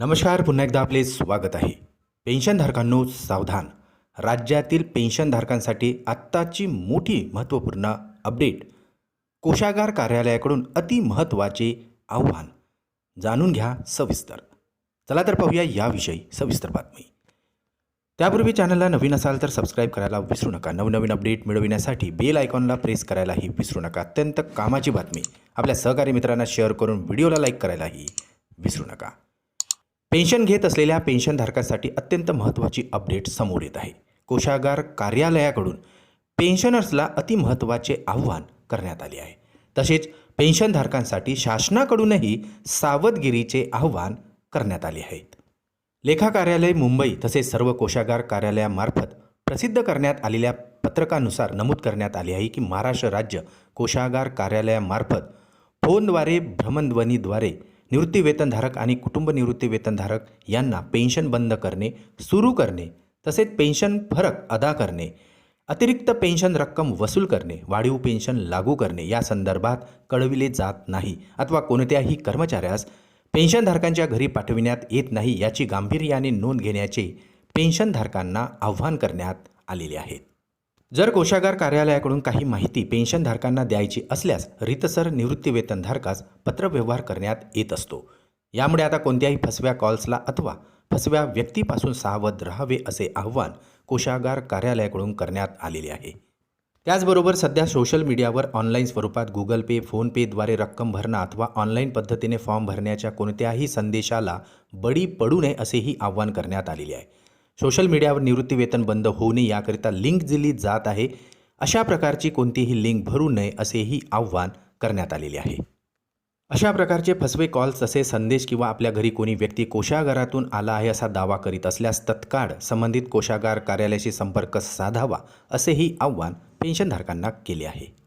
नमस्कार पुन्हा एकदा आपले स्वागत आहे. पेन्शनधारकांनो सावधान. राज्यातील पेन्शनधारकांसाठी आत्ताची मोठी महत्त्वपूर्ण अपडेट. कोशागार कार्यालयाकडून अति महत्त्वाचे आव्हान. जाणून घ्या सविस्तर. चला तर पाहूया याविषयी सविस्तर बातमी. त्यापूर्वी चॅनलला नवीन असाल तर सबस्क्राईब करायला विसरू नका. नवनवीन अपडेट मिळविण्यासाठी बेल आयकॉनला प्रेस करायलाही विसरू नका. अत्यंत कामाची बातमी. आपल्या सहकारी मित्रांना शेअर करून व्हिडिओला लाईक करायलाही विसरू नका. पेन्शन घेत असलेल्या पेन्शनधारकांसाठी अत्यंत महत्त्वाची अपडेट समोर येत आहे. कोशागार कार्यालयाकडून पेन्शनर्सला अतिमहत्त्वाचे आव्हान करण्यात आले आहे. तसेच पेन्शनधारकांसाठी शासनाकडूनही सावधगिरीचे आव्हान करण्यात आले आहेत लेखा कार्यालय मुंबई तसेच सर्व कोशागार कार्यालयामार्फत प्रसिद्ध करण्यात आलेल्या पत्रकानुसार नमूद करण्यात आले आहे की महाराष्ट्र राज्य कोशागार कार्यालयामार्फत फोनद्वारे भ्रमणध्वनीद्वारे निवृत्तीवेतनधारक आणि कुटुंब निवृत्तीवेतनधारक यांना पेन्शन बंद करणे सुरू करणे तसेच पेन्शन फरक अदा करणे अतिरिक्त पेन्शन रक्कम वसूल करणे वाढीव पेन्शन लागू करणे या संदर्भात कळविले जात नाही अथवा कोणत्याही कर्मचाऱ्यास पेन्शनधारकांच्या घरी पाठविण्यात येत नाही याची गांभीर्याने नोंद घेण्याचे पेन्शनधारकांना आव्हान करण्यात आलेले आहेत. जर कोशागार कार्यालयाकडून काही माहिती पेन्शनधारकांना द्यायची असल्यास रितसर निवृत्तीवेतनधारकास पत्रव्यवहार करण्यात येत असतो. यामुळे आता कोणत्याही फसव्या कॉल्सला अथवा फसव्या व्यक्तीपासून सावध राहावे असे आव्हान कोशागार कार्यालयाकडून करण्यात आलेले आहे. त्याचबरोबर सध्या सोशल मीडियावर ऑनलाईन स्वरूपात गुगल पे फोनपेद्वारे रक्कम भरणं अथवा ऑनलाईन पद्धतीने फॉर्म भरण्याच्या कोणत्याही संदेशाला बळी पडू नये असेही आव्हान करण्यात आलेले आहे. सोशल मीडियावर निवृत्तीवेतन बंद होऊ नये याकरिता लिंक दिली जात आहे. अशा प्रकारची कोणतीही लिंक भरू नये असेही आव्हान करण्यात आलेले आहे. अशा प्रकारचे फसवे कॉल्स असे संदेश किंवा आपल्या घरी कोणी व्यक्ती कोशागारातून आला आहे असा दावा करीत असल्यास तत्काळ संबंधित कोशागार कार्यालयाशी संपर्क साधावा असेही आव्हान पेन्शनधारकांना केले आहे.